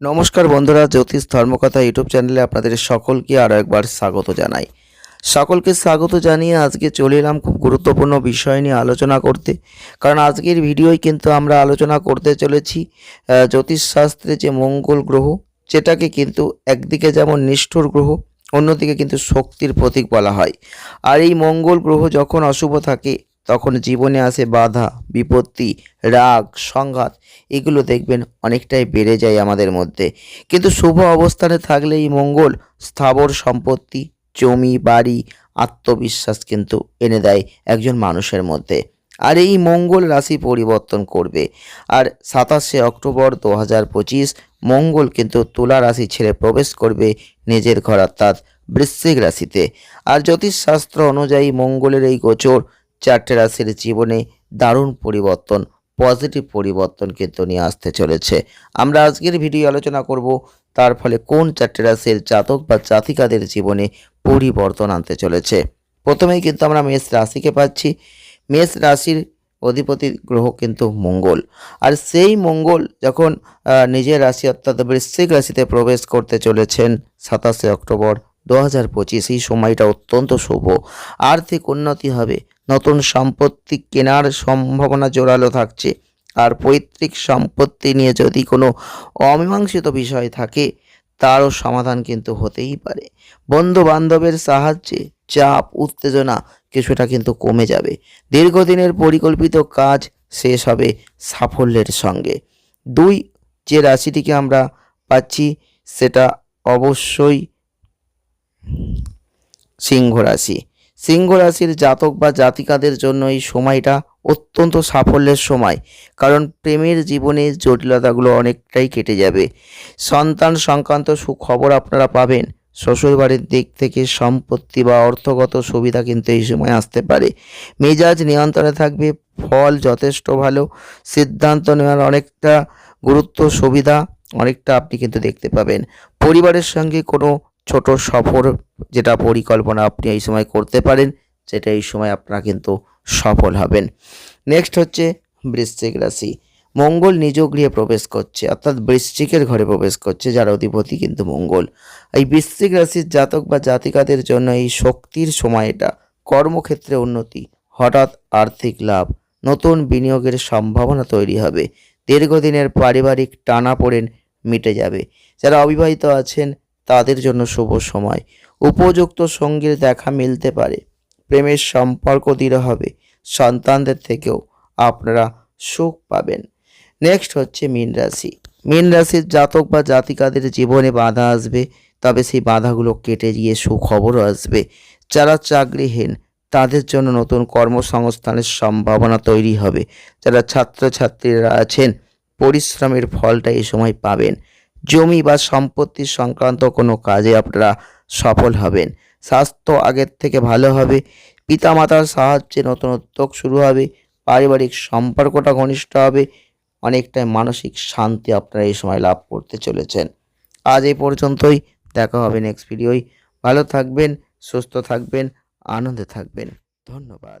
নমস্কার বন্ধুরা, জ্যোতিষ ধর্মকথা ইউটিউব চ্যানেলে আপনাদের সকলকে আরও একবার স্বাগত জানাই। সকলকে স্বাগত জানিয়ে আজকে চলে এলাম খুব গুরুত্বপূর্ণ বিষয় নিয়ে আলোচনা করতে। কারণ আজকের ভিডিওই কিন্তু আমরা আলোচনা করতে চলেছি জ্যোতিষশাস্ত্রে যে মঙ্গল গ্রহ, যেটাকে কিন্তু একদিকে যেমন নিষ্ঠুর গ্রহ, অন্যদিকে কিন্তু শক্তির প্রতীক বলা হয়। আর এই মঙ্গল গ্রহ যখন অশুভ থাকে তখন জীবনে আসে বাধা, বিপত্তি, রাগ, সংঘাত। এগুলো দেখবেন অনেকটাই বেড়ে যায় আমাদের মধ্যে। কিন্তু শুভ অবস্থানে থাকলে এই মঙ্গল, স্থাবর সম্পত্তি, জমি, বাড়ি, আত্মবিশ্বাস কিন্তু এনে দেয় একজন মানুষের মধ্যে। আর এই মঙ্গল রাশি পরিবর্তন করবে। আর সাতাশে অক্টোবর দু হাজার পঁচিশ মঙ্গল কিন্তু তুলা রাশি ছেড়ে প্রবেশ করবে নিজের ঘর, অর্থাৎ বৃশ্চিক রাশিতে। আর জ্যোতিষশাস্ত্র অনুযায়ী মঙ্গলের এই গোচর চারটে রাশির জীবনে দারুণ পরিবর্তন পজিটিভ পরিবর্তন কিন্তু নিয়ে আসতে চলেছে। আমরা আজকের ভিডিও আলোচনা করব তার ফলে কোন চারটে রাশির জাতক বা জাতিকাদের জীবনে পরিবর্তন আনতে চলেছে। প্রথমেই কিন্তু আমরা মেষ রাশিকে পাচ্ছি। মেষ রাশির অধিপতি গ্রহ কিন্তু মঙ্গল। আর সেই মঙ্গল যখন নিজের রাশি অর্থাৎ বৃশ্চিক রাশিতে প্রবেশ করতে চলেছেন সাতাশে অক্টোবর দু হাজার পঁচিশ, এই সময়টা অত্যন্ত শুভ। আর্থিক উন্নতি হবে নতুন সম্পত্তি কেনার সম্ভাবনা জোরালো থাকছে। আর পৈতৃক সম্পত্তি নিয়ে যদি কোনো অমীমাংসিত বিষয় থাকে, তারও সমাধান কিন্তু হতেই পারে। বন্ধু বান্ধবের সাহায্যে চাপ, উত্তেজনা কিছুটা কিন্তু কমে যাবে। দীর্ঘদিনের পরিকল্পিত কাজ শেষ হবে সাফল্যের সঙ্গে। দুই, যে রাশিটিকে আমরা পাচ্ছি, সেটা অবশ্যই সিংহ রাশি। সিংহ রাশির জাতক বা জাতিকাদের জন্য এই সময়টা অত্যন্ত সাফল্যের সময়, কারণ প্রেমের জীবনে জটিলতাগুলো অনেকটাই কেটে যাবে। সন্তান সংক্রান্ত সুখবর আপনারা পাবেন। শ্বশুরবাড়ির দিক থেকে সম্পত্তি বা অর্থগত সুবিধা কিন্তু এই সময় আসতে পারে। মেজাজ নিয়ন্ত্রণে থাকবে, ফল যথেষ্ট ভালো, সিদ্ধান্ত নেওয়ার অনেকটা গুরুত্ব সুবিধা, অনেকটা আপনি কিন্তু দেখতে পাবেন। পরিবারের সঙ্গে কোনো ছোট সফর যেটা পরিকল্পনা আপনি এই সময় করতে পারেন, সেটা এই সময় আপনারা কিন্তু সফল হবেন। নেক্সট হচ্ছে বৃশ্চিক রাশি। মঙ্গল নিজ গৃহে প্রবেশ করছে, অর্থাৎ বৃশ্চিকের ঘরে প্রবেশ করছে, যার অধিপতি কিন্তু মঙ্গল। এই বৃশ্চিক রাশির জাতক বা জাতিকাদের জন্য এই শক্তির সময়টা কর্মক্ষেত্রে উন্নতি, হঠাৎ আর্থিক লাভ, নতুন বিনিয়োগের সম্ভাবনা তৈরি হবে। দীর্ঘদিনের পারিবারিক টানাপোড়েন মিটে যাবে। যারা অবিবাহিত আছেন তাদের জন্য শুভ সময়। উপযুক্ত সঙ্গীর দেখা মিলতে পারে। প্রেমের সম্পর্ক দৃঢ় হবে। সন্তানদের থেকেও আপনারা সুখ পাবেন। নেক্সট হচ্ছে মীন রাশি। মীন রাশির জাতক বা জাতিকাদের জীবনে বাধা আসবে, তবে সেই বাধাগুলো কেটে গিয়ে সুখবরও আসবে। যারা চাকরিহীন, তাদের জন্য নতুন কর্মসংস্থানের সম্ভাবনা তৈরি হবে। যারা ছাত্রছাত্রীরা আছেন, পরিশ্রমের ফলটা এই সময় পাবেন। জমি বা সম্পত্তি সংক্রান্ত কোনো কাজে আপনারা সফল হবেন। স্বাস্থ্য আগের থেকে ভালো হবে। পিতামাতার সাহায্যে নতুন উদ্যোগ শুরু হবে। পারিবারিক সম্পর্কটা ঘনিষ্ঠ হবে। অনেকটাই মানসিক শান্তি আপনারা এই সময় লাভ করতে চলেছেন। আজ এই পর্যন্তই। দেখা হবে নেক্সট ভিডিওয় ভালো থাকবেন, সুস্থ থাকবেন, আনন্দে থাকবেন। ধন্যবাদ।